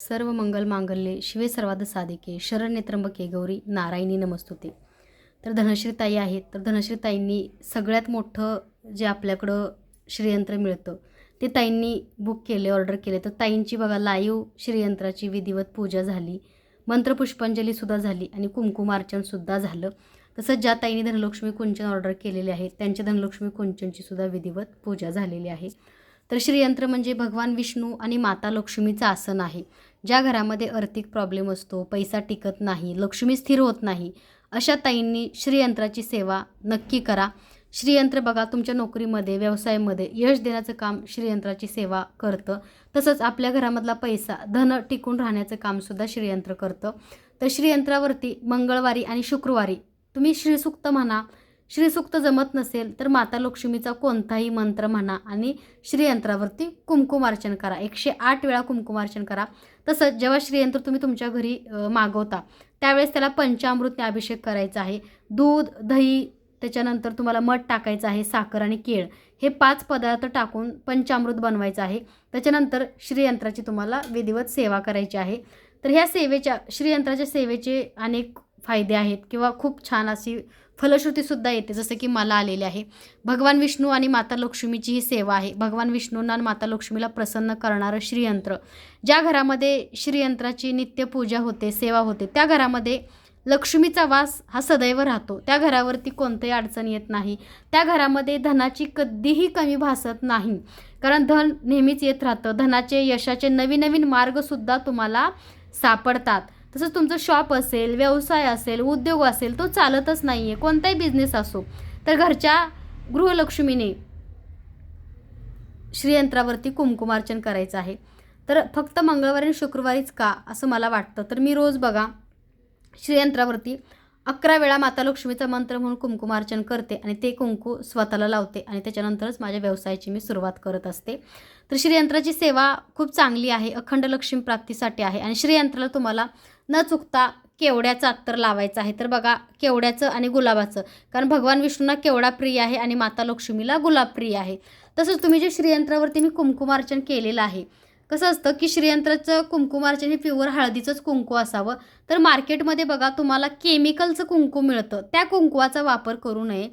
सर्व मंगल मांगल्ये शिवे सर्वाद साधिके शरण्य त्र्यंबके गौरी नारायणी नमस्तुते. तर धनश्रीताई आहेत. तर धनश्रीताईंनी सगळ्यात मोठं जे आपल्याकडं श्रीयंत्र मिळतं ते ताईंनी बुक केले ऑर्डर केले. तर ताईंची बघा लाईव श्रीयंत्राची विधिवत पूजा झाली मंत्रपुष्पांजलीसुद्धा झाली आणि कुंकुमार्चनसुद्धा झालं. तसंच ज्या ताईंनी धनलक्ष्मी कुंचन ऑर्डर केलेले आहेत त्यांच्या धनलक्ष्मी कुंचनचीसुद्धा विधिवत पूजा झालेली आहे. तर श्रीयंत्र म्हणजे भगवान विष्णू आणि माता लक्ष्मीचं आसन आहे. ज्या घरामध्ये आर्थिक प्रॉब्लेम असतो पैसा टिकत नाही लक्ष्मी स्थिर होत नाही अशा ताईंनी श्रीयंत्राची सेवा नक्की करा. श्रीयंत्र बघा तुमच्या नोकरीमध्ये व्यवसायामध्ये यश देण्याचं काम श्रीयंत्राची सेवा करतं. तसंच आपल्या घरामधला पैसा धन टिकून राहण्याचं कामसुद्धा श्रीयंत्र करतं. तर श्रीयंत्रावरती मंगळवारी आणि शुक्रवारी तुम्ही श्रीसूक्त म्हणा श्रीसूक्त जमत नसेल तर माता लक्ष्मीचा कोणताही मंत्र म्हणा आणि श्रीयंत्रावरती कुंकुमार्चन करा. एकशे आठ वेळा कुमकुमार्चन करा. तसंच जेव्हा श्रीयंत्र तुम्ही तुमच्या घरी मागवता त्यावेळेस त्याला पंचामृतने अभिषेक करायचा आहे. दूध दही त्याच्यानंतर तुम्हाला मध टाकायचं आहे साखर आणि केळ. हे पाच पदार्थ टाकून पंचामृत बनवायचं आहे. त्याच्यानंतर श्रीयंत्राची तुम्हाला विधिवत सेवा करायची आहे. तर ह्या सेवेच्या श्रीयंत्राच्या सेवेचे अनेक फायदे आहेत किंवा खूप छान अशी फलश्रुतीसुद्धा येते जसं की मला आलेले आहे. भगवान विष्णू आणि माता लक्ष्मीची ही सेवा आहे. भगवान विष्णूंना आणि माता लक्ष्मीला प्रसन्न करणारं श्रीयंत्र. ज्या घरामध्ये श्रीयंत्राची नित्यपूजा होते सेवा होते त्या घरामध्ये लक्ष्मीचा वास हा सदैव राहतो. त्या घरावरती कोणतंही अडचण येत नाही. त्या घरामध्ये धनाची कधीही कमी भासत नाही. कारण धन नेहमीच येत राहतं. धनाचे यशाचे नवीन नवीन मार्गसुद्धा तुम्हाला सापडतात. तसंच तुमचं शॉप असेल व्यवसाय असेल उद्योग असेल तो चालतच नाही आहे कोणताही बिझनेस असो तर घरच्या गृहलक्ष्मीने श्रीयंत्रावरती कुंकुमार्चन करायचं आहे. तर फक्त मंगळवारी आणि शुक्रवारीच का असं मला वाटतं. तर मी रोज बघा श्रीयंत्रावरती अकरा वेळा माता लक्ष्मीचा मंत्र म्हणून कुमकुमार्चन करते आणि ते कुंकू स्वतःला लावते आणि त्याच्यानंतरच माझ्या व्यवसायाची मी सुरुवात करत असते. तर श्रीयंत्राची सेवा खूप चांगली आहे अखंड लक्ष्मी प्राप्तीसाठी आहे आणि श्रीयंत्राला तुम्हाला न चुकता केवड्याचा अत्तर लावायचं आहे. तर बघा केवड्याचं आणि गुलाबाचं. कारण भगवान विष्णूंना केवडा प्रिय आहे आणि माता लक्ष्मीला गुलाब प्रिय आहे. तसंच तुम्ही जे श्रीयंत्रावरती मी कुंकुमार्चन केलेलं आहे कसं असतं की श्रीयंत्राचं कुंकुमार्चन हे प्युअर हळदीचंच कुंकू असावं. तर मार्केटमध्ये बघा तुम्हाला केमिकलचं कुंकू मिळतं. त्या कुंकुवाचा वापर करू नये.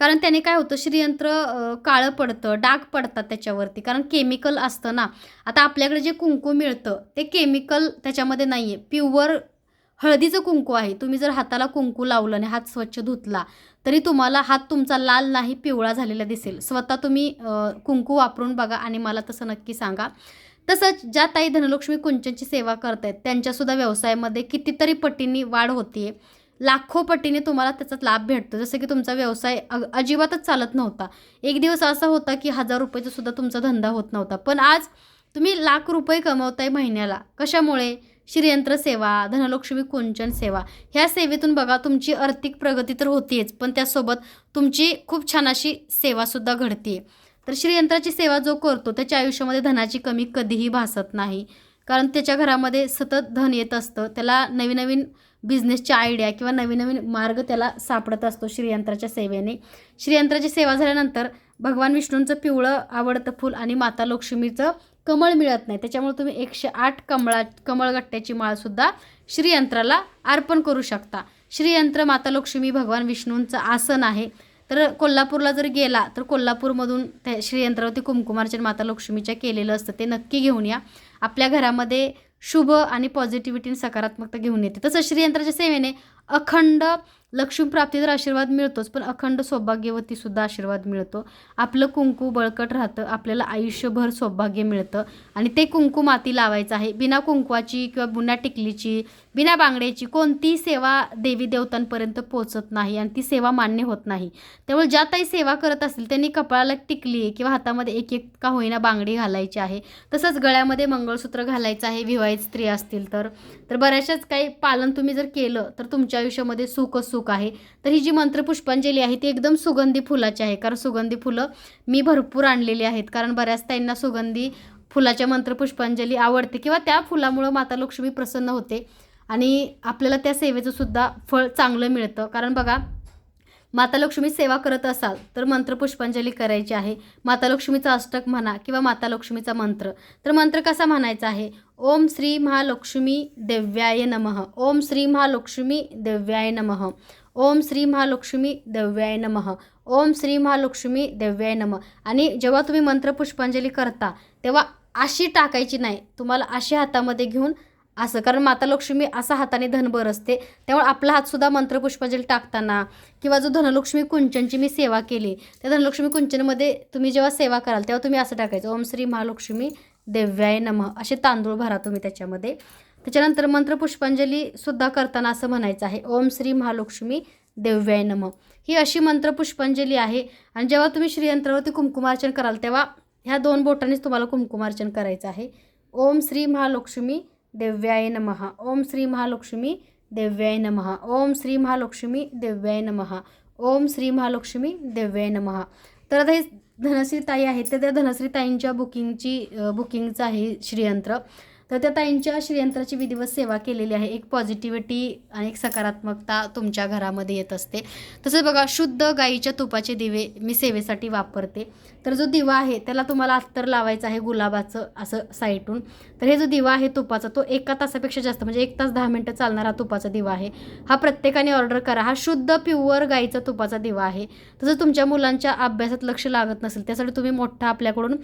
कारण त्याने काय होतं श्रीयंत्र काळं पडतं डाग पडतात त्याच्यावरती. कारण केमिकल असतं ना. आता आपल्याकडे जे कुंकू मिळतं ते केमिकल त्याच्यामध्ये नाही आहे प्युअर हळदीचं कुंकू आहे. तुम्ही जर हाताला कुंकू लावलं आणि हात स्वच्छ धुतला तरी तुम्हाला हात तुमचा लाल नाही पिवळा झालेला दिसेल. स्वतः तुम्ही कुंकू वापरून बघा आणि मला तसं नक्की सांगा. तसंच ज्या ताई धनलक्ष्मी कुंचनची सेवा करत आहेत त्यांच्यासुद्धा व्यवसायामध्ये कितीतरी पटींनी वाढ होतीये. लाखो पटीने तुम्हाला त्याचा लाभ भेटतो. जसं की तुमचा व्यवसाय अजिबातच चालत नव्हता. एक दिवस असा होता की हजार रुपयाचा सुद्धा तुमचा धंदा होत नव्हता. पण आज तुम्ही लाख रुपये कमवताय महिन्याला. कशामुळे? श्रीयंत्र सेवा धनलक्ष्मी कुंचन सेवा. ह्या सेवेतून बघा तुमची आर्थिक प्रगती तर होतीच पण त्यासोबत तुमची खूप छान अशी सेवासुद्धा घडते तर श्रीयंत्राची सेवा जो करतो त्याच्या आयुष्यामध्ये धनाची कमी कधीही भासत नाही. कारण त्याच्या घरामध्ये सतत धन येत असतं. त्याला नवीन नवीन बिझनेसच्या आयडिया किंवा नवीन नवीन मार्ग त्याला सापडत असतो श्रीयंत्राच्या सेवेने. श्रीयंत्राची सेवा झाल्यानंतर भगवान विष्णूंचं पिवळं आवडतं फूल आणि माता लक्ष्मीचं कमळ मिळत नाही. त्याच्यामुळे तुम्ही एकशे आठ कमळा कमळगट्ट्याची माळसुद्धा श्रीयंत्राला अर्पण करू शकता. श्रीयंत्र माता लक्ष्मी भगवान विष्णूंचं आसन आहे. तर कोल्हापूरला जर गेला तर कोल्हापूरमधून त्या श्रीयंत्रावरती कुमकुमार्चन माता लक्ष्मीच्या केलेलं असतं. ते नक्की घेऊन या. आपल्या घरामध्ये शुभ आणि पॉझिटिव्हिटी सकारात्मकता घेऊन येते. तसं श्रीयंत्राच्या सेवेने अखंड लक्ष्मीप्राप्ती तर आशीर्वाद मिळतोच पण अखंड सौभाग्यवतीसुद्धा आशीर्वाद मिळतो. आपलं कुंकू बळकट राहतं आपल्याला आयुष्यभर सौभाग्य मिळतं आणि ते कुंकू माती लावायचं आहे. बिना कुंकवाची किंवा बुन्या टिकलीची बिना बांगड्याची कोणतीही सेवा देवी देवतांपर्यंत पोचत नाही आणि ती सेवा मान्य होत नाही. त्यामुळे ज्या ताई सेवा करत असतील त्यांनी कपाळाला टिकली किंवा हातामध्ये एक एक का होईना बांगडी घालायची आहे. तसंच गळ्यामध्ये मंगळसूत्र घालायचं आहे विवाहित स्त्री असतील तर. तर बऱ्याचशाच काही पालन तुम्ही जर केलं तर तुमच्या आयुष्यामध्ये सुख सुख आहे. तर ही जी मंत्रपुष्पांजली आहे ती एकदम सुगंधी फुलाची आहे. कारण सुगंधी फुलं मी भरपूर आणलेली आहेत. कारण बऱ्याच ताईंना सुगंधी फुलाच्या मंत्रपुष्पांजली आवडते किंवा त्या फुलामुळं माता लक्ष्मी प्रसन्न होते. आणि आपल्याला त्या सेवेचं सुद्धा फळ चांगलं मिळतं. कारण बघा माता लक्ष्मी सेवा करत असाल तर मंत्र पुष्पांजली करायची आहे. माता लक्ष्मीचा अष्टक म्हणा किंवा माता लक्ष्मीचा मंत्र. तर मंत्र कसा म्हणायचा आहे? ओम श्री महालक्ष्मी देव्याय नमः. ओम श्री महालक्ष्मी देव्याय नमः. ओम श्री महालक्ष्मी देव्याय नमः. ओम श्री महालक्ष्मी देव्याय नमः. आणि जेव्हा तुम्ही मंत्र पुष्पांजली करता तेव्हा अशी टाकायची नाही. तुम्हाला अशी हातामध्ये घेऊन असं. कारण माता लक्ष्मी असा हाताने धनभर असते. त्यामुळे आपला हातसुद्धा मंत्र पुष्पांजली टाकताना किंवा जो धनलक्ष्मी कुंचनची मी सेवा केली त्या धनलक्ष्मी कुंचनमध्ये तुम्ही जेव्हा सेवा कराल तेव्हा तुम्ही असं टाकायचं ओम श्री महालक्ष्मी देव्याय नमः. असे तांदूळ भरा तुम्ही त्याच्यामध्ये. त्याच्यानंतर मंत्र सुद्धा करताना असं म्हणायचं आहे ओम श्री महालक्ष्मी देव्याय नमः. ही अशी मंत्र पुष्पांजली आहे. आणि जेव्हा तुम्ही श्रीयंत्रावरती कुंकुमार्चन कराल तेव्हा ह्या दोन बोटांनीच तुम्हाला कुंकुमार्चन करायचं आहे. ओम श्री महालक्ष्मी देव्याय नमः. ओम श्री महालक्ष्मी देव्याय नमः. ओम श्री महालक्ष्मी देव्याय नमः. ओम श्री महालक्ष्मी देव्याय नमः. तर आता हे धनश्री ताई आहेत. तर त्या धनश्री ताईंच्या बुकिंगची बुकिंगचं आहे श्रीयंत्र. तर त्या ताईंच्या श्रीयंत्राची विधिवत सेवा केलेली आहे. एक पॉझिटिव्हिटी आणि एक सकारात्मकता तुमच्या घरामध्ये येत असते. तसंच बघा शुद्ध गाईच्या तुपाचे दिवे मी सेवेसाठी वापरते. तर जो दिवा आहे त्याला तुम्हाला अत्तर लावायचं आहे गुलाबाचं असं साईटून. तर हे जो दिवा आहे तुपाचा तो एका तासापेक्षा जास्त म्हणजे एक तास दहा मिनटं चालणारा तुपाचा दिवा आहे. हा प्रत्येकाने ऑर्डर करा. हा शुद्ध प्युअर गाईचा तुपाचा दिवा आहे. तसंच तुमच्या मुलांच्या अभ्यासात लक्ष लागत नसेल त्यासाठी तुम्ही मोठा आपल्याकडून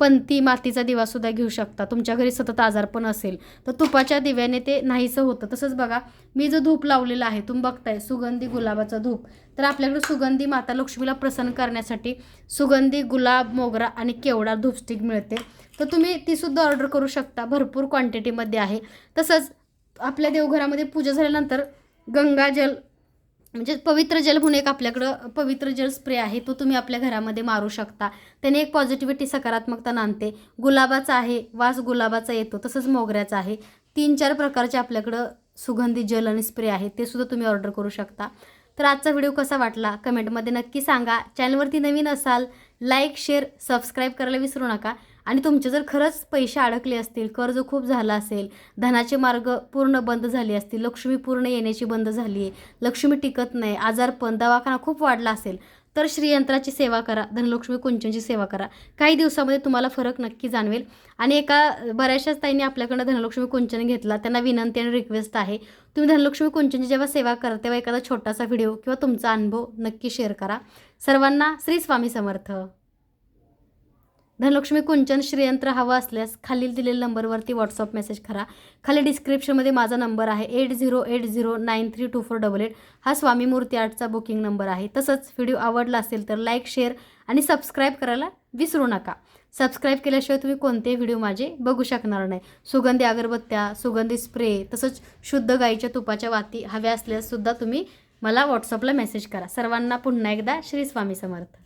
पंती मातीचा दिवासुद्धा घेऊ शकता. तुमच्या घरी सतत पण असेल. तर तुपाच्या दिव्याने ते नाहीसं होतं. तसंच बघा मी जो धूप लावलेला आहे तुम्ही बघताय सुगंधी गुलाबाचा धूप. तर आपल्याकडे सुगंधी माता लक्ष्मीला प्रसन्न करण्यासाठी सुगंधी गुलाब मोगरा आणि केवडा धूपस्टिक मिळते. तर तुम्ही तीसुद्धा ऑर्डर करू शकता. भरपूर क्वांटिटीमध्ये आहे. तसंच आपल्या देवघरामध्ये पूजा झाल्यानंतर गंगाजल म्हणजे पवित्र जल म्हणून एक आपल्याकडं पवित्र जल स्प्रे आहे तो तुम्ही आपल्या घरामध्ये मारू शकता. त्याने एक पॉझिटिव्हिटी सकारात्मकता नांदते. गुलाबाचा आहे वास गुलाबाचा येतो तसंच मोगऱ्याचा आहे. तीन चार प्रकारचे आपल्याकडं सुगंधी जल आणि स्प्रे आहे ते सुद्धा तुम्ही ऑर्डर करू शकता. तर आजचा व्हिडिओ कसा वाटला? कमेंटमध्ये नक्की सांगा. चॅनलवरती नवीन असाल लाईक शेअर सबस्क्राईब करायला विसरू नका. आणि तुमचे जर खरंच पैसे अडकले असतील कर्ज खूप झालं असेल धनाचे मार्ग पूर्ण बंद झाले असतील लक्ष्मी पूर्ण येण्याची बंद झाली आहे लक्ष्मी टिकत नाही आजारपण दवाखाना खूप वाढला असेल तर श्रीयंत्राची सेवा करा धनलक्ष्मी कुंचनची सेवा करा. काही दिवसामध्ये तुम्हाला फरक नक्की जाणवेल. आणि एका बऱ्याचशाच ताईंनी आपल्याकडनं धनलक्ष्मी कुंचन घेतला त्यांना विनंती आणि रिक्वेस्ट आहे. तुम्ही धनलक्ष्मी कुंचनची जेव्हा सेवा करा तेव्हा एखादा छोटासा व्हिडिओ किंवा तुमचा अनुभव नक्की शेअर करा. सर्वांना श्री स्वामी समर्थ. धनलक्ष्मी कुंचन श्रीयंत्र हवं असल्यास खालील दिलेल्या नंबरवरती व्हॉट्सअप मेसेज करा. खाली डिस्क्रिप्शनमध्ये माझा नंबर आहे eight zero eight zero nine three two four double eight हा स्वामी मूर्ती आर्टचा बुकिंग नंबर आहे. तसंच व्हिडिओ आवडला असेल तर लाईक शेअर आणि सबस्क्राईब करायला विसरू नका. सबस्क्राईब केल्याशिवाय तुम्ही कोणतेही व्हिडिओ माझे बघू शकणार नाही. सुगंधी अगरबत्त्या सुगंधी स्प्रे तसंच शुद्ध गाईच्या तुपाच्या वाती हव्या असल्यास सुद्धा तुम्ही मला व्हॉट्सअपला मेसेज करा. सर्वांना पुन्हा एकदा श्री स्वामी समर्थ.